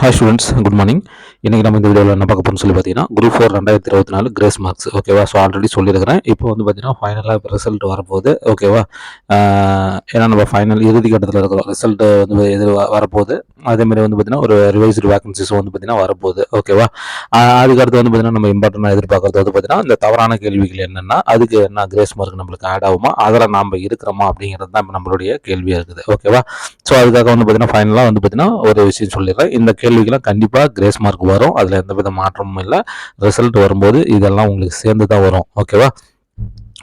Hi students good morning இன்றைக்கி நம்ம இந்த வீடியோவில் என்ன பார்க்க போகிறோம்னு சொல்லி பார்த்தீங்கன்னா குரூப் ஃபோர் ரெண்டாயிரத்தி இருபத்தி நாலு கிரேஸ் மார்க்ஸ் ஓகேவா ஸோ ஆல்ரெடி சொல்லியிருக்கிறேன். இப்போ வந்து பார்த்தீங்கன்னா ஃபைனலாக இப்போ ரிசல்ட் வரப்போகுது. ஓகேவா ஏன்னா நம்ம ஃபைனல் இறுதி கட்டத்தில் இருக்கிறோம் ரிசல்ட் வந்து எது வ- வரப்போகுது. அதேமாதிரி வந்து பார்த்தீங்கன்னா ஒரு ரிவைஸ்டு வேகன்சிஸும் வந்து பார்த்தீங்கன்னா வரப்போகுது. ஓகேவா அதுக்கடுத்து அதுக்கு அடுத்து வந்து பார்த்தீங்கன்னா நம்ம இம்பார்ட்டண்டாக எதிர்பார்க்கறது வந்து பார்த்தீங்கன்னா இந்த தவறான கேள்விகள் என்னென்னா அதுக்கு என்ன கிரேஸ் மார்க் நம்மளுக்கு ஆட் ஆகுமா? அதில் நாம் இருக்கிறோமா? அப்படிங்கிறது தான் இப்போ நம்மளுடைய கேள்வியாக இருக்குது. ஓகேவா ஸோ அதுக்காக வந்து பார்த்தீங்கன்னா ஃபைனலாக வந்து பார்த்தீங்கன்னா ஒரு விஷயம் சொல்லிடுறேன். இந்த கேள்விக்கெல்லாம் கண்டிப்பாக கிரேஸ் மார்க் வரும். அதில் எந்த வித மாற்றமும் இல்லை. ரிசல்ட் வரும்போது இதெல்லாம் உங்களுக்கு சேர்ந்து தான் வரும் ஓகேவா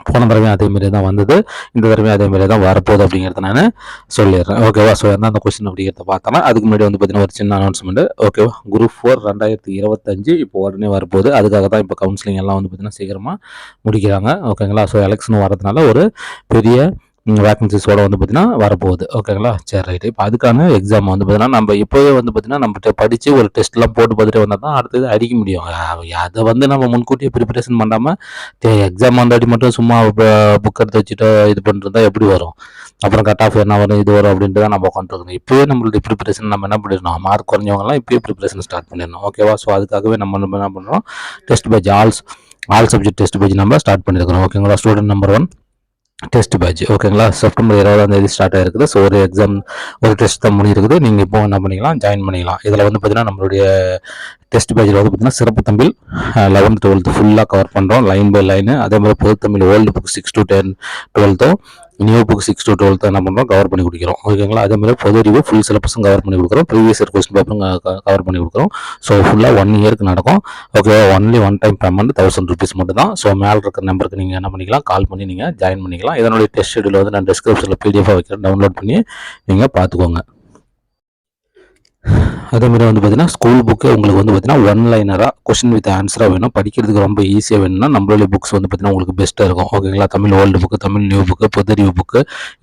போன தடவையும் அதே மாதிரி தான் வந்தது. இந்த தடவையும் அதே மாதிரி தான் வரப்போகுது அப்படிங்கிறத நான் சொல்லிடுறேன். ஓகேவா ஸோ எந்தெந்த கொஸ்டின் அப்படிங்கிறத பார்த்தோன்னா அதுக்கு முன்னாடி வந்து பார்த்தீங்கன்னா ஒரு சின்ன அனௌன்ஸ்மெண்ட் ஓகேவா குரூப் ஃபோர் ரெண்டாயிரத்தி இருபத்தஞ்சு இப்போ உடனே வரப்போகுது. அதுக்காக தான் இப்போ கவுன்சிலிங் எல்லாம் வந்து பார்த்தீங்கன்னா சீக்கிரமாக முடிக்கிறாங்க. ஓகேங்களா ஸோ எலெக்ஷன் வரதுனால ஒரு பெரிய வேக்கன்சிஸோட வந்து பார்த்தீங்கன்னா வரப்போகுது. ஓகேங்களா சரி ரைட்டு இப்போ அதுக்கான எக்ஸாம் வந்து பார்த்தீங்கன்னா நம்ம இப்போவே வந்து பார்த்தீங்கன்னா நம்ம படித்து ஒரு டெஸ்ட்லாம் போட்டு பார்த்துட்டு வந்தால் தான் அடுத்தது அடிக்க முடியும். அதை வந்து நம்ம முன்கூட்டியே ப்ரிப்பரேஷன் பண்ணாமல் எக்ஸாம் வந்தாடி மட்டும் சும்மா புக் எடுத்து வச்சுட்டு இது பண்ணுறதா எப்படி வரும்? அப்புறம் கட் ஆஃப் என்ன வரும் இது வரும் அப்படின்ட்டு தான் நம்ம உட்காந்துருக்கணும். இப்போவே நம்மளுடைய ப்ரிப்பரேஷன் நம்ம என்ன பண்ணிடணும்? மார்க் குறைஞ்சவங்கலாம் இப்போயே ப்ரிப்பரேஷன் ஸ்டார்ட் பண்ணிடணும். ஓகேவா ஸோ அதுக்காகவே நம்ம நம்ம என்ன பண்ணுறோம்? Test page also all subject test page நம்ம ஸ்டார்ட் பண்ணியிருக்கிறோம். ஓகேங்களா student number one test batch ஓகேங்களா செப்டம்பர் இருபதாம் தேதி ஸ்டார்ட் ஆயிருக்குது. ஸோ ஒரு எக்ஸாம் ஒரு டெஸ்ட் தான் முடியிருக்குது நீங்கள் இப்போ என்ன பண்ணிக்கலாம்? ஜாயின் பண்ணிக்கலாம். இதில் வந்து பார்த்தீங்கன்னா நம்மளுடைய டெஸ்ட் பேட்சில் வந்து பார்த்தீங்கன்னா சிறப்பு தமிழ் லெவன்த் டுவெல்த்து ஃபுல்லாக கவர் பண்ணுறோம் லைன் பை லைனு அதே மாதிரி பொது Tamil old book six to ten டுவெல்த்தும் new book six to twelfth என்ன பண்ணுறோம் கவர் பண்ணி கொடுக்குறோம். ஓகேங்களா? அதே மாதிரி பொது அறிவு ஃபுல் சிலபஸும் கவர் பண்ணி கொடுக்குறோம். ப்ரீவியஸ் இயர் கொஸ்டின் பேப்பரும் கவர் பண்ணி கொடுக்குறோம். ஸோ ஃபுல்லாக ஒன் இயருக்கு நடக்கும். Okay only one time payment thousand rupees மட்டும் தான் ஸோ மேலே இருக்கிற நம்பருக்கு நீங்கள் என்ன பண்ணிக்கலாம்? கால் பண்ணி நீங்கள் ஜாயின் பண்ணிக்கலாம். இதனுடைய டெஸ்ட் ஷெடியூல் வந்து நான் டிஸ்கிரிப்ஷனில் பிடிஎஃபாக வைக்கிறேன். டவுன்லோட் பண்ணி நீங்கள் பார்த்துக்கோங்க. அதே மாதிரி வந்து பார்த்தீங்கன்னா ஸ்கூல் புக்கு உங்களுக்கு வந்து பார்த்தீங்கன்னா ஒன் லைனராக கொஸ்டின் வித் ஆன்சராக வேணும். படிக்கிறதுக்கு ரொம்ப ஈஸியாக வேணும்னா நம்மளுடைய புக்ஸ் வந்து பார்த்தீங்கன்னா உங்களுக்கு பெஸ்ட்டாக இருக்கும். ஓகேங்களா Tamil old book Tamil new book புதறிவு book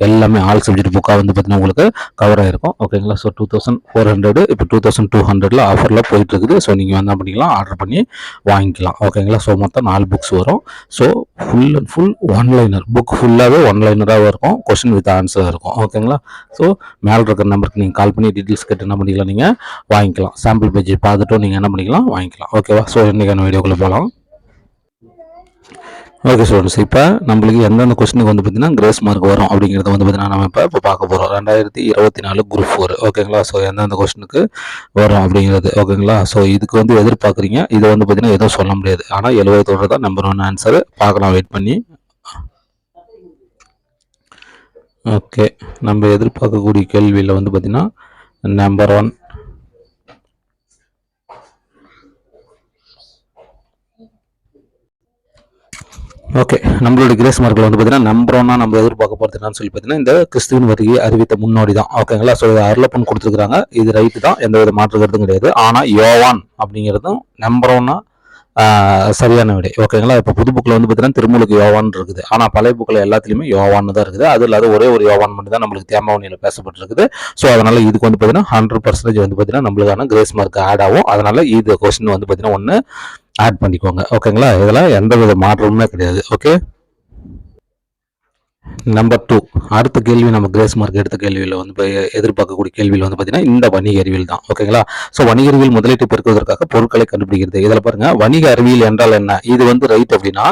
எல்லாமே ஆல் சப்ஜெக்ட் புக்காக வந்து பார்த்தீங்கன்னா உங்களுக்கு கவர் ஆகிருக்கும் ஓகேங்களா so two thousand four hundred இப்போ டூ தௌசண்ட் டூ ஹண்ட்ரடில் ஆஃபரில் போயிட்டு இருக்குது ஸோ நீங்கள் வந்து என்ன பண்ணிக்கலாம். ஆர்டர் பண்ணி வாங்கிக்கலாம். ஓகேங்களா ஸோ மொத்தம் நாலு புக்ஸ் வரும். So full and full one liner book ஃபுல்லாகவே ஒன் லைனராக இருக்கும். கொஸ்டின் வித் ஆன்சராக இருக்கும். ஓகேங்களா ஸோ மேலே இருக்கிற நம்பருக்கு நீங்கள் கால் பண்ணி டீட்டெயில்ஸ் கேட்டு என்ன பண்ணிக்கலாம் நீங்கள் வாங்கிக்கலாம். சாம்பிள் பேஜ் பார்த்துட்டும் நீங்கள் என்ன பண்ணிக்கலாம் வாங்கிக்கலாம். ஓகேவா ஸோ இன்றைக்கான வீடியோக்குள்ளே போகலாம் ஓகே ஸ்டூடெண்ட்ஸ் இப்போ நம்மளுக்கு எந்தெந்த கொஸ்டினுக்கு வந்து பார்த்தீங்கன்னா கிரேஸ் மார்க் வரும் அப்படிங்கிறத வந்து பார்த்தீங்கன்னா நம்ம இப்போ இப்போ பார்க்க போகிறோம் ரெண்டாயிரத்தி இருபத்தி நாலு குரூப் ஃபோர் ஓகேங்களா ஸோ எந்தெந்த கொஸ்டினுக்கு வரும் அப்படிங்கிறது. ஓகேங்களா ஸோ இதுக்கு வந்து எதிர்பார்க்குறீங்க. இதை வந்து பார்த்தீங்கன்னா எதுவும் சொல்ல முடியாது. ஆனால் எழுபத்தோடு தான் நம்பர் ஒன் ஆன்சர் பார்க்கலாம் வெயிட் பண்ணி. ஓகே நம்ம எதிர்பார்க்கக்கூடிய கேள்வியில் வந்து பார்த்தீங்கன்னா நம்பர் ஒன் ஓகே நம்மளோட கிரேஸ் மார்க்கில் வந்து பார்த்தீங்கன்னா நம்பர் ஒன்னா நம்ம எதிர்பார்க்க போகிறது என்னன்னு சொல்லி பார்த்தீங்கன்னா இந்த கிறிஸ்துவின் வருகையை அறிவித்த முன்னோடி தான். ஓகேங்களா ஸோ இது அருளப்பன் கொடுத்துருக்காங்க இது ரைட்டு தான். எந்த வித மாற்று கிடையாது. ஆனால் யோவான் அப்படிங்கிறதும் நம்பர் ஒன்னா சரியான விடை. ஓகேங்களா இப்போ புது புக்கில் வந்து பார்த்தீங்கன்னா திருமூலுக்கு யோவான் இருக்குது. ஆனால் பழைய புக்கில் எல்லாத்துலேயுமே யோவான் தான் இருக்குது. அது இல்லாத ஒரே ஒரு யோவான் மட்டும் தான் நம்மளுக்கு தேமாவணியில் பேசப்பட்டிருக்குது. ஸோ அதனால் இதுக்கு வந்து பார்த்தீங்கன்னா ஹண்ட்ரட் பர்சன்டேஜ் வந்து பார்த்தீங்கன்னா நம்மளுக்கான கிரேஸ் மார்க் ஆட் ஆகும். அதனால் இது கொஸ்டின் வந்து பார்த்தீங்கன்னா ஒன்று ஆட் பண்ணிக்கோங்க. ஓகேங்களா இதெல்லாம் எந்த வித மாற்றமுமே கிடையாது. ஓகே நம்பர் டூ அடுத்த கேள்வி நம்ம கிரேஸ் மார்க் எடுத்த கேள்வியில் வந்து எதிர்பார்க்கக்கூடிய கேள்வியில் வந்து பார்த்தீங்கன்னா இந்த வணிக அறிவியல் தான். ஓகேங்களா ஸோ வணிக அறிவியல் முதலீட்டு பெருக்குவதற்காக பொருட்களை கண்டுபிடிக்கிறது. இதில் பாருங்க வணிக அறிவியல் என்றால் என்ன? இது வந்து ரைட் அப்படின்னா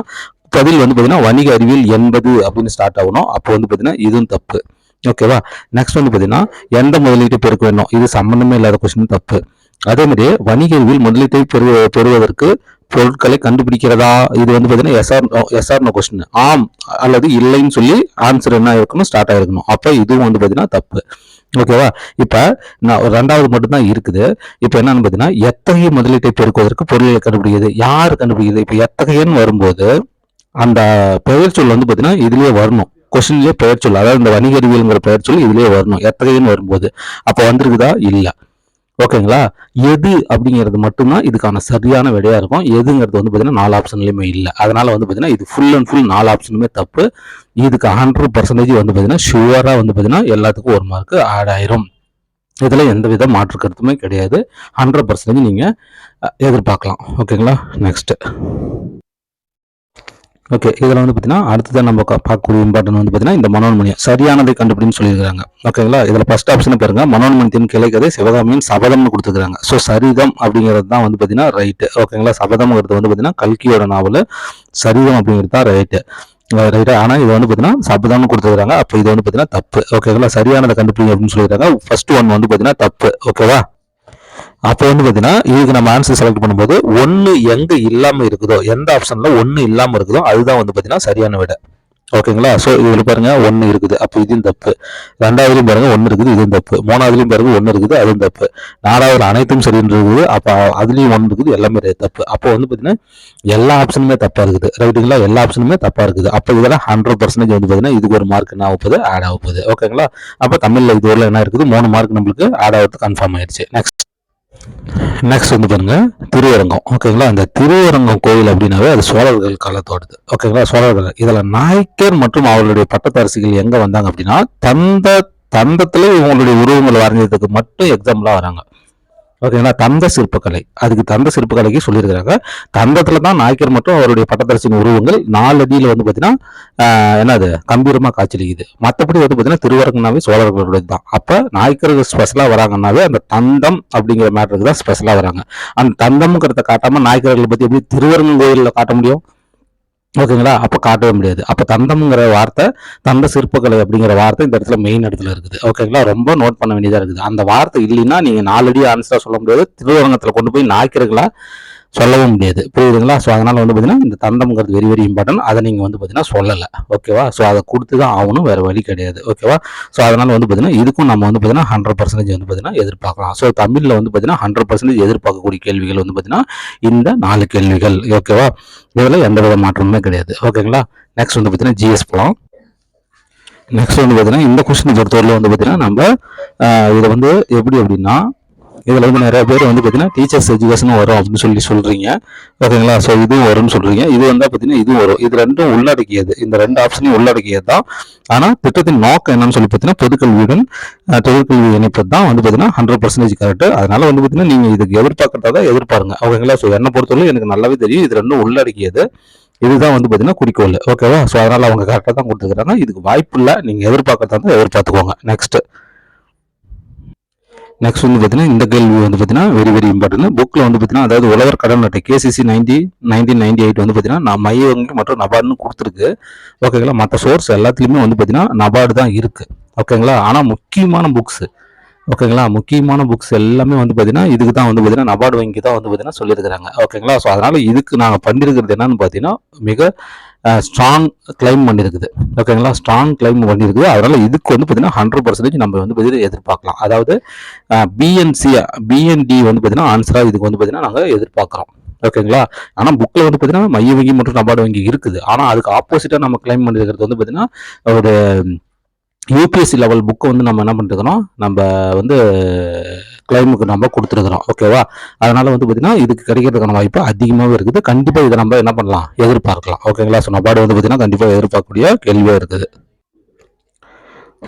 பதில் வந்து பார்த்தீங்கன்னா வணிக அறிவியல் என்பது அப்படின்னு ஸ்டார்ட் ஆகணும். அப்போ வந்து பார்த்தீங்கன்னா இதுவும் தப்பு. ஓகேவா நெக்ஸ்ட் வந்து பார்த்தீங்கன்னா எந்த முதலீட்டு பெருக்க வேணும்? இது சம்மந்தமே இல்லாத கொஸ்டின் தப்பு. அதே மாதிரி வணிக அறிவியல் முதலீட்டை பெறு பெறுவதற்கு பொருட்களை கண்டுபிடிக்கிறதா? இது வந்து பார்த்தீங்கன்னா எஸ்ஆர் எஸ்ஆர்னோ கொஸ்டின் ஆம் அல்லது இல்லைன்னு சொல்லி ஆன்சர் என்ன இருக்கணும் ஸ்டார்ட் ஆகிருக்கணும் அப்போ இதுவும் வந்து பார்த்தீங்கன்னா தப்பு. ஓகேவா இப்போ நான் ஒரு ரெண்டாவது மட்டும்தான் இருக்குது. இப்போ என்னன்னு பார்த்தீங்கன்னா எத்தகைய முதலீட்டை பெருக்குவதற்கு பொருளை கண்டுபிடிக்கிறது? யார் கண்டுபிடிக்கிறது? இப்போ எத்தகையன்னு வரும்போது அந்த பெயர் சொல் வந்து பார்த்தீங்கன்னா இதுலேயே வரணும். கொஸ்டின்லேயே பெயர் சொல் அதாவது இந்த வணிக அறிவியல்ங்கிற பெயர் சொல் இதுலேயே வரணும். எத்தகையன்னு வரும்போது. அப்போ வந்திருக்குதா? இல்லை. ஓகேங்களா? எது அப்படிங்கிறது மட்டும்தான் இதுக்கான சரியான விடையாக இருக்கும். எதுங்கிறது வந்து பார்த்தீங்கன்னா நாலு ஆப்ஷன்லையுமே இல்லை. அதனால் வந்து பார்த்தீங்கன்னா இது ஃபுல் அண்ட் ஃபுல் நாலு ஆப்ஷனுமே தப்பு. இதுக்கு ஹண்ட்ரட் பர்சன்டேஜ் வந்து பார்த்தீங்கன்னா ஷுவராக வந்து பார்த்தீங்கன்னா எல்லாத்துக்கும் ஒரு மார்க்கு ஆட் ஆயிரும். இதில் எந்த வித மாற்று கருத்துமே கிடையாது. ஹண்ட்ரட் பர்சன்டேஜ் நீங்கள் எதிர்பார்க்கலாம். ஓகேங்களா? நெக்ஸ்ட்டு ஓகே இதில் வந்து பார்த்தீங்கன்னா அடுத்ததான் நம்ம பார்க்கக்கூடிய இம்பார்ட்டன் வந்து பார்த்தீங்கன்னா இந்த மனோன்மணியம். சரியானதை கண்டுபிடின்னு சொல்லியிருக்காங்க ஓகேங்களா இதில் ஃபர்ஸ்ட் ஆப்ஷன் பாருங்க. மனோன்மணியத்தின் கிளைக்கதை சிவகாமியின் சபதம்னு கொடுத்துருக்காங்க ஸோ சரிதம் அப்படிங்கிறது தான் வந்து பார்த்தீங்கன்னா ரைட்டு ஓகேங்களா சபதம்ங்கிறது வந்து பார்த்தீங்கன்னா கல்கியோட நாவல். சரிதம் அப்படிங்கிறது தான் ரைட்டு ரைட்டா ஆனால் இது வந்து பார்த்தீங்கன்னா சபதம்னு கொடுத்துருக்காங்க அப்போ இது வந்து பார்த்தீங்கன்னா தப்பு. ஓகேங்களா சரியானதை கண்டுபிடிங்க அப்படின்னு சொல்லியிருக்காங்க. ஃபர்ஸ்ட் ஒன் வந்து பார்த்தீங்கன்னா தப்பு. ஓகேவா அப்போ வந்து பார்த்தீங்கன்னா இதுக்கு நம்ம ஆன்சர் செலக்ட் பண்ணும்போது ஒன்று எங்கே இல்லாமல் இருக்குதோ எந்த ஆப்ஷனில் ஒன்று இல்லாமல் இருக்குதோ அதுதான் வந்து பார்த்தீங்கன்னா சரியான விட. ஓகேங்களா? ஸோ இதில் பாருங்க ஒன்று இருக்குது. அப்போ இதுவும் தப்பு. ரெண்டாவதுலையும் பாருங்கள் ஒன்று இருக்குது இதுவும் தப்பு. மூணாவதுலையும் பாருங்க ஒன்று இருக்குது அதுவும் தப்பு. நாலாவது அனைத்தும் சரின்னு இருக்குது அப்போ அதுலேயும் ஒன்று இருக்குது எல்லாமே தப்பு. அப்போ வந்து பார்த்தீங்கன்னா எல்லா ஆப்ஷனுமே தப்பாக இருக்குது. ரைட்டுங்களா எல்லா ஆப்ஷனுமே தப்பாக இருக்குது. அப்போ இதெல்லாம் ஹண்ட்ரட் பர்சன்டேஜ் வந்து பார்த்தீங்கன்னா இதுக்கு ஒரு மார்க் என்ன ஆகப்போகுது ஆட் ஆகப்போகுது போகுது ஓகேங்களா? அப்போ தமிழில் இது என்ன இருக்குது? மூணு மார்க் நம்மளுக்கு ஆட் ஆகிறது கன்ஃபார்ம் ஆயிடுச்சு. நெக்ஸ்ட் நெக்ஸ்ட் வந்து பாருங்க திருவரங்கம் ஓகேங்களா அந்த திருவரங்கம் கோயில் அப்படின்னாவே அது சோழர்கள் காலத்தோடது. ஓகேங்களா சோழர்கள். இதில் நாயக்கர் மற்றும் அவர்களுடைய பட்டத்தரசிகள் எங்கே வந்தாங்க அப்படின்னா தந்த தந்தத்தில் இவங்களுடைய உருவங்கள் வரைஞ்சதுக்கு மட்டும் எக்ஸாம்பிளாக வராங்க. ஓகேங்களா? தந்த சிற்பக்கலை. அதுக்கு தந்த சிற்பக்கலைக்கு சொல்லியிருக்கிறாங்க. தந்தத்தில் தான் நாயக்கர் மற்றும் அவருடைய பட்டத்தரசின் உருவங்கள் நாலு அடியில் வந்து பார்த்தீங்கன்னா என்னது? கம்பீரமாக காய்ச்சலிக்குது மற்றபடி வந்து பார்த்தீங்கன்னா திருவரங்கனாவே சோழர்களுடைய தான். அப்போ நாயக்கர்கள் ஸ்பெஷலாக வராங்கன்னாவே அந்த தந்தம் அப்படிங்கிற மேட்டருக்கு தான் ஸ்பெஷலாக வராங்க. அந்த தந்தம்ங்கிறத காட்டாமல் நாயக்கர்களை பற்றி எப்படி திருவரங்க கோயிலில் காட்ட முடியும்? ஓகேங்களா? அப்போ காட்டவே முடியாது. அப்போ தந்தம்ங்கிற வார்த்தை தந்த சிற்பக்கலை அப்படிங்கிற வார்த்தை இந்த இடத்துல மெயின் இடத்துல இருக்குது. ஓகேங்களா? ரொம்ப நோட் பண்ண வேண்டியதாக இருக்குது. அந்த வார்த்தை இல்லைன்னா நீங்கள் நாலடி ஆன்சராக சொல்ல முடியாது. திருவரங்கத்தில் கொண்டு போய் நாய்க்கிறீங்களா சொல்லவும் முடியாது புரியுதுங்களா ஸோ அதனால் வந்து பார்த்தீங்கன்னா இந்த தந்தம்ங்கிறது வெரி வெரி இம்பார்ட்டன்ட் அதை நீங்கள் வந்து பார்த்தீங்கன்னா சொல்லலை ஓகேவா ஸோ அதை கொடுத்து தான் ஆகணும் வேறு வழி கிடையாது ஓகேவா ஸோ அதனால் வந்து பார்த்தீங்கன்னா இதுக்கும் நம்ம வந்து பார்த்தீங்கன்னா ஹண்ட்ரட் பர்சன்டேஜ் வந்து பார்த்தீங்கன்னா எதிர்பார்க்கலாம் ஸோ தமிழில் வந்து பார்த்தீங்கன்னா ஹண்ட்ரட் பர்சன்டேஜ் எதிர்பார்க்கக்கூடிய கேள்விகள் வந்து பார்த்தீங்கன்னா இந்த நாலு கேள்விகள் ஓகேவா இதில் எந்த வித மாற்றமுமே கிடையாது ஓகேங்களா நெக்ஸ்ட் வந்து பார்த்தீங்கன்னா ஜிஎஸ் போகலாம் நெக்ஸ்ட் வந்து பார்த்தீங்கன்னா இந்த கொஸ்டின் பொறுத்தவரையில் வந்து பார்த்தீங்கன்னா நம்ம இதை வந்து எப்படி அப்படின்னா இதில் வந்து நிறைய பேர் வந்து பார்த்தீங்கன்னா டீச்சர்ஸ் எஜுகேஷன் வரும் அப்படின்னு சொல்லி சொல்கிறீங்க ஓகேங்களா ஸோ இதுவும் வரும்னு சொல்கிறீங்க இது வந்தால் பார்த்தீங்கன்னா இதுவும் வரும். இது ரெண்டும் உள்ளடக்கியது. இந்த ரெண்டு ஆப்ஷனையும் உள்ளடக்கியது தான். ஆனால் திட்டத்தின் நோக்கம் என்னன்னு சொல்லி பார்த்தீங்கன்னா பொதுக்கல்வியுடன் தொழிற்கல்வி இணைப்பது தான் வந்து பார்த்தீங்கன்னா ஹண்ட்ரட் பர்சன்டேஜ் கரெக்ட் அதனால வந்து பார்த்தீங்கன்னா நீங்கள் இதுக்கு எதிர்பார்க்கறதா தான் எதிர்பாருங்க. ஓகேங்களா? ஸோ என்னை பொறுத்தவரை எனக்கு நல்லாவே தெரியும். இது ரெண்டும் உள்ளடக்கியது. இதுதான் வந்து பார்த்தீங்கன்னா குறிக்கோள். ஓகேவா? ஸோ அதனால் அவங்க கரெக்டாக தான் கொடுத்துருக்காங்க இதுக்கு வாய்ப்பு இல்லை. நீங்கள் எதிர்பார்க்கறதா இருந்தால் எதிர்பார்த்துக்கோங்க. நெக்ஸ்ட்டு நெக்ஸ்ட் வந்து பார்த்தீங்கன்னா இந்த கேள்வி வந்து பார்த்தீங்கன்னா வெரி வெரி இம்பார்ட்டன்ட் புக்கில் வந்து பார்த்தீங்கன்னா அதாவது உலகர் கடன் அட்டை KCC ninety nineteen ninety eight வந்து பார்த்தீங்கன்னா நான் மைய வங்கி மற்றும் நபார்டுன்னு கொடுத்துருக்கு. ஓகேங்களா மற்ற சோர்ஸ் எல்லாத்துலேயுமே வந்து பார்த்தீங்கன்னா நபார்டு தான் இருக்குது ஓகேங்களா ஆனால் முக்கியமான புக்ஸ் ஓகேங்களா முக்கியமான புக்ஸ் எல்லாமே வந்து பார்த்தீங்கன்னா இதுக்கு தான் வந்து பார்த்தீங்கன்னா நபார்டு வங்கி தான் வந்து பார்த்தீங்கன்னா சொல்லியிருக்கிறாங்க. ஓகேங்களா ஸோ அதனால் இதுக்கு நாங்கள் பண்ணியிருக்கிறது என்னன்னு பார்த்தீங்கன்னா மிக ஸ்ட்ராங் கிளைம் பண்ணியிருக்குது ஓகேங்களா ஸ்ட்ராங் கிளைம் பண்ணியிருக்குது அதனால் இதுக்கு வந்து பார்த்தீங்கன்னா ஹண்ட்ரட் பர்சன்டேஜ் நம்ம வந்து பார்த்தீங்கன்னா எதிர்பார்க்கலாம். அதாவது பிஎன்சி பிஎன்டி வந்து பார்த்தீங்கன்னா ஆன்சராக இதுக்கு வந்து பார்த்தீங்கன்னா நாங்கள் எதிர்பார்க்குறோம். ஓகேங்களா ஆனால் புக்கில் வந்து பார்த்தீங்கன்னா மைய வங்கி மற்றும் நபார்டு வங்கி இருக்குது. ஆனால் அதுக்கு ஆப்போசிட்டாக நம்ம கிளைம் பண்ணியிருக்கிறது வந்து பார்த்தீங்கன்னா ஒரு யூபிஎஸ்சி லெவல் புக்கு வந்து நம்ம என்ன பண்ணிருக்கிறோம்? நம்ம வந்து கிளைமுக்கு நம்ம கொடுத்துருக்குறோம். ஓகேவா அதனால் வந்து பார்த்திங்கன்னா இதுக்கு கிடைக்கிறதுக்கான வாய்ப்பு அதிகமாகவே இருக்குது. கண்டிப்பாக இதை நம்ம என்ன பண்ணலாம்? எதிர்பார்க்கலாம். ஓகேங்களா ஸோ நபார்டு வந்து பார்த்தீங்கன்னா கண்டிப்பாக எதிர்பார்க்கக்கூடிய கேள்வியாக இருக்குது.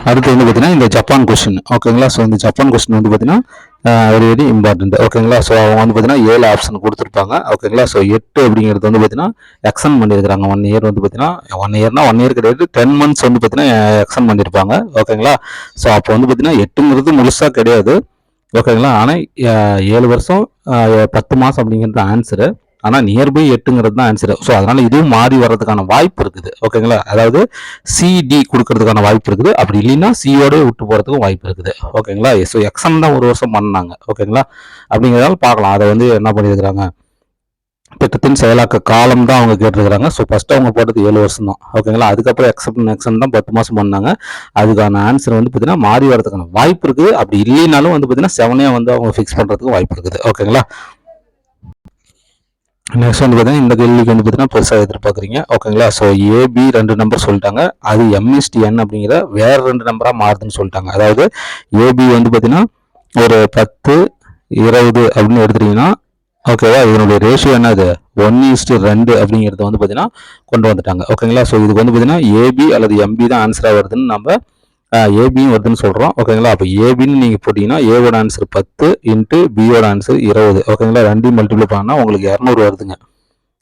அடுத்து வந்து பார்த்தீங்கன்னா இந்த ஜப்பான் கொஸ்டின் ஓகேங்களா ஸோ இந்த ஜப்பான் கொஸ்டின் வந்து பார்த்தீங்கன்னா வெரி வெரி இம்பார்ட்டன்ட் ஓகேங்களா ஸோ அவங்க வந்து பார்த்தீங்கன்னா ஏழு ஆப்ஷன் கொடுத்துருப்பாங்க. ஓகேங்களா ஸோ எட்டு அப்படிங்கிறது வந்து பார்த்தீங்கன்னா எக்ஸன் பண்ணியிருக்கிறாங்க ஒன் இயர் வந்து பார்த்தீங்கன்னா ஒன் இயர்னா ஒன் இயர் கிடையாது. டென் மந்த்ஸ் வந்து பார்த்தீங்கன்னா எக்ஸன் பண்ணியிருப்பாங்க ஓகேங்களா ஸோ அப்போ வந்து பார்த்தீங்கன்னா எட்டுங்கிறது முழுசாக கிடையாது. ஓகேங்களா ஆனால் ஏழு வருஷம் பத்து மாதம் அப்படிங்கிறது ஆன்சரு ஆனால் நியர்பை எட்டுங்கிறது தான் ஆன்சரு ஸோ அதனால் இதுவும் மாறி வர்றதுக்கான வாய்ப்பு இருக்குது. ஓகேங்களா அதாவது சிடி கொடுக்கறதுக்கான வாய்ப்பு இருக்குது. அப்படி இல்லைன்னா சியோட விட்டு போகிறதுக்கும் வாய்ப்பு இருக்குது. ஓகேங்களா ஸோ எக்ஸாம் தான் ஒரு வருஷம் பண்ணாங்க. ஓகேங்களா அப்படிங்கிறதால பார்க்கலாம். அதை வந்து என்ன பண்ணியிருக்கிறாங்க? திட்டத்தின் செயலாக்க காலம் தான் அவங்க கேட்டிருக்கிறாங்க. ஸோ ஃபஸ்ட்டு அவங்க போட்டது ஏழு வருஷம் தான். ஓகேங்களா அதுக்கப்புறம் எக்ஸப்ட் எக்ஸாம் தான் பத்து மாதம் பண்ணாங்க. அதுக்கான ஆன்சர் வந்து பார்த்தீங்கன்னா மாறி வரதுக்கான வாய்ப்பு இருக்குது. அப்படி இல்லைனாலும் வந்து பார்த்தீங்கன்னா செவனே வந்து அவங்க ஃபிக்ஸ் பண்ணுறதுக்கு வாய்ப்பு இருக்குது. ஓகேங்களா நெக்ஸ்ட் வந்து பார்த்தீங்கன்னா இந்த கேள்விக்கு வந்து பார்த்தீங்கன்னா பெருசாக எதிர்பார்க்குறீங்க. ஓகேங்களா ஸோ ஏபி ரெண்டு நம்பர் சொல்லிட்டாங்க. அது எம்எஸ்டிஎன் அப்படிங்கிற வேறு ரெண்டு நம்பராக மாறுதுன்னு சொல்லிட்டாங்க. அதாவது ஏபி வந்து பார்த்தீங்கன்னா ஒரு பத்து இருபது அப்படின்னு எடுத்துட்டீங்கன்னா ஓகேவா இதனுடைய ரேஷியோ என்னது ஒன் இஸ்டு ரெண்டு அப்படிங்கிறத வந்து பார்த்தீங்கன்னா கொண்டு வந்துட்டாங்க. ஓகேங்களா ஸோ இதுக்கு வந்து பார்த்தீங்கன்னா ஏபி அல்லது எம்பி தான் ஆன்சராக வருதுன்னு நம்ம ஏபியும் வருதுன்னு சொல்கிறோம் ஓகேங்களா அப்போ ஏபின்னு நீங்கள் போட்டிங்கன்னா ஏவோட ஆன்சர் பத்து இன்ட்டு பியோட ஆன்சர் இருபது. ஓகேங்களா ரெண்டையும் மல்டிப்ளை பண்ணால் உங்களுக்கு இரநூறு வருதுங்க.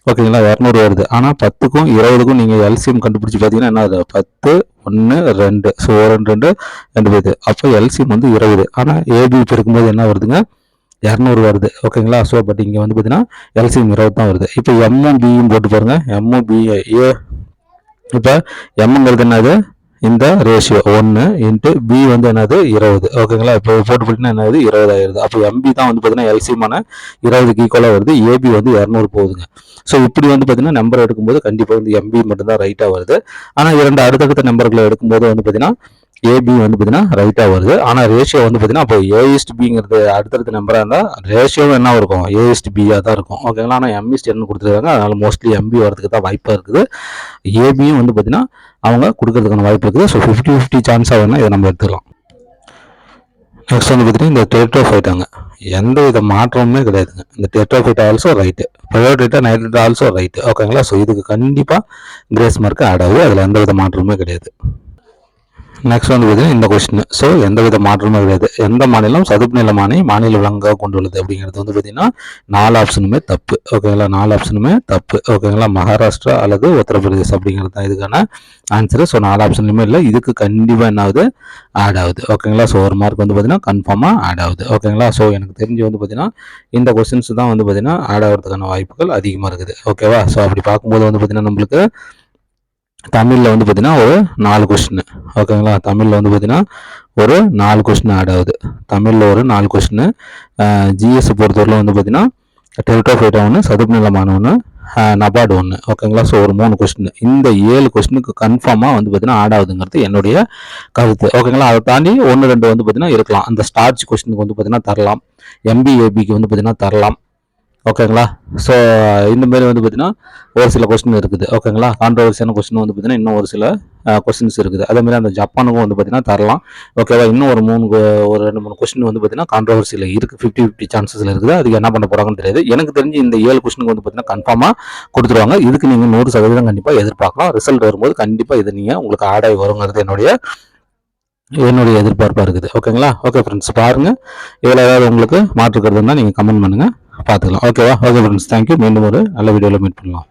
ஓகேங்களா இரநூறு வருது. ஆனால் பத்துக்கும் இருபதுக்கும் நீங்கள் எல்சிஎம் கண்டுபிடிச்சி பார்த்தீங்கன்னா என்ன பத்து ஒன்று ரெண்டு. ஸோ ரெண்டு ரெண்டு ரெண்டு பேர். அப்போ எல்சிஎம் வந்து இருபது. ஆனால் ஏபி பெருக்கும்போது என்ன வருதுங்க? இரநூறு வருது. ஓகேங்களா ஸோ பட் இங்கே வந்து பார்த்தீங்கன்னா எல்சிஎம் இருபது தான் வருது. இப்போ எம்மும் பியும் போட்டு பாருங்கள் எம்மும் பி ஏ இப்போ எம்முங்கிறது என்னது? இந்த ரேஷியோ ஒன்று இன்ட்டு பி வந்து என்னது? இருபது. ஓகேங்களா இப்போ போட்டு போட்டிங்கன்னா என்னது? இருபது அப்போ எம்பி தான் வந்து பார்த்தீங்கன்னா எல்சிமான இருபதுக்கு ஈக்குவலாக வருது. ஏபி வந்து இரநூறு போகுதுங்க. ஸோ இப்படி வந்து பார்த்தீங்கன்னா நம்பர் எடுக்கும்போது கண்டிப்பாக வந்து எம்பி மட்டும்தான் ரைட்டாக வருது. ஆனால் இரண்டு அடுத்தடுத்த நம்பர்களை எடுக்கும்போது வந்து பார்த்தீங்கன்னா ஏபி வந்து பார்த்தீங்கன்னா ரைட்டாக வருது. ஆனால் ரேஷியோ வந்து பார்த்தீங்கன்னா அப்போ ஏஇஸ்ட் பிங்கிறது அடுத்தடுத்த நம்பராக இருந்தால் ரேஷியோவும் என்ன இருக்கும்? ஏஇஸ்ட் பியாக தான் இருக்கும். ஓகேங்களா ஆனால் எம்இஸ்ட் என்ன கொடுத்துருக்காங்க. அதனால் மோஸ்ட்லி எம்பி வரதுக்கு தான் வாய்ப்பாக இருக்குது. ஏபியும் வந்து பார்த்தீங்கன்னா அவங்க கொடுக்கறதுக்கான வாய்ப்பு இருக்குது. ஸோ ஃபிஃப்டி ஃபிஃப்டி சான்ஸாக வேணால் இதை நம்ம எடுத்துக்கலாம் நெக்ஸ்ட் வந்து பார்த்தீங்கன்னா இந்த டெட்ரோஃபைட்டாங்க எந்த வித மாற்றமுமே கிடையாதுங்க. இந்த டெட்ரோஃபைட் ஆல்சோ ரைட்டு ப்ரைவேட்டா நைட்ரேட் ஆல்சோ ரைட்டு ஓகேங்களா ஸோ இதுக்கு கண்டிப்பாக கிரேஸ் மார்க் ஆட் ஆகுது அதில் எந்த வித மாற்றமுமே கிடையாது. நெக்ஸ்ட் வந்து பார்த்தீங்கன்னா இந்த கொஸ்டின் ஸோ எந்த வித மாற்றமும் கிடையாது. எந்த மாநிலம் சதுப்பு நிலமானை மாநில விலங்காக கொண்டுள்ளது அப்படிங்கிறது வந்து பார்த்தீங்கன்னா நாலு ஆப்ஷனுமே தப்பு. ஓகேங்களா நாலு ஆப்ஷனுமே தப்பு. ஓகேங்களா மகாராஷ்டிரா அல்லது உத்தரப்பிரதேஷ் அப்படிங்கிறது தான் இதுக்கான ஆன்சரு ஸோ நாலு ஆப்ஷன்லையுமே இல்லை. இதுக்கு கண்டிப்பாக என்ன ஆகுது? ஆட் ஆகுது. ஓகேங்களா ஸோ ஒரு மார்க் வந்து பார்த்தீங்கன்னா கன்ஃபார்மாக ஆட் ஆகுது. ஓகேங்களா ஸோ எனக்கு தெரிஞ்சு வந்து பார்த்தீங்கன்னா இந்த கொஸ்டின்ஸ் தான் வந்து பார்த்தீங்கன்னா ஆட் ஆகிறதுக்கான வாய்ப்புகள் அதிகமாக இருக்குது. ஓகேவா ஸோ அப்படி பார்க்கும்போது வந்து பார்த்தீங்கன்னா நம்மளுக்கு தமிழில் வந்து பார்த்தீங்கன்னா ஒரு நாலு கொஸ்டின் ஓகேங்களா தமிழில் வந்து பார்த்தீங்கன்னா ஒரு நாலு கொஸ்டின் ஆட் ஆகுது. தமிழில் ஒரு நாலு கொஸ்டின் ஜிஎஸ் பொறுத்தவரையில் வந்து பார்த்தீங்கன்னா டெரிட்டோஃபைட்டா ஒன்று சதுப்பு நிலமான ஒன்று நபார்டு ஒன்று ஓகேங்களா ஸோ ஒரு மூணு கொஸ்டின் இந்த ஏழு கொஸ்டினுக்கு கன்ஃபார்மாக வந்து பார்த்தீங்கன்னா ஆட் ஆகுதுங்கிறது என்னுடைய கருத்து. ஓகேங்களா அதை தாண்டி ஒன்று ரெண்டு வந்து பார்த்தீங்கன்னா இருக்கலாம். அந்த ஸ்டார்ச் கொஸ்டினுக்கு வந்து பார்த்தீங்கன்னா தரலாம். எம்பிஏபிக்கு வந்து பார்த்தீங்கன்னா தரலாம். ஓகேங்களா? ஸோ இந்தமாரி வந்து பார்த்தீங்கன்னா ஒரு சில கொஸ்டின் இருக்குது. ஓகேங்களா? கான்ட்ரவர்சியான கொஸ்டின் வந்து பார்த்தீங்கன்னா இன்னும் ஒரு சில கொஸ்டின்ஸ் இருக்குது. அதேமாதிரி அந்த ஜப்பானுக்கும் வந்து பார்த்தீங்கன்னா தரலாம். ஓகேவா இன்னும் ஒரு மூணு ஒரு ரெண்டு மூணு கொஸ்டின் வந்து பார்த்தீங்கன்னா கான்ட்ரவர்சியில் இருக்குது ஃபிஃப்டி ஃபிஃப்டி சான்சஸில் இருக்குது. அதுக்கு என்ன பண்ண போகிறாங்கன்னு தெரியாது. எனக்கு தெரிஞ்சு இந்த ஏழு கொஸ்டினுக்கு வந்து பார்த்தீங்கன்னா கன்ஃபார்மாக கொடுத்துருவாங்க. இதுக்கு நீங்கள் நூறு சதவீதம் கண்டிப்பாக எதிர்பார்க்கலாம். ரிசல்ட் வரும்போது கண்டிப்பாக இது நீங்கள் உங்களுக்கு ஆடாய் வருங்கிறது என்னுடைய என்னுடைய எதிர்பார்ப்பாக இருக்குது. ஓகேங்களா? ஓகே ஃப்ரெண்ட்ஸ் பாருங்கள் இதில் ஏதாவது உங்களுக்கு மாற்றுக்கிறதுனா நீங்கள் கமெண்ட் பண்ணுங்கள் பார்த்துக்கலாம். ஓகேவா ஓகே ஃப்ரெண்ட்ஸ் தேங்க்யூ மீண்டும் ஒரு நல்ல வீடியோவில் மீட் பண்ணலாம்.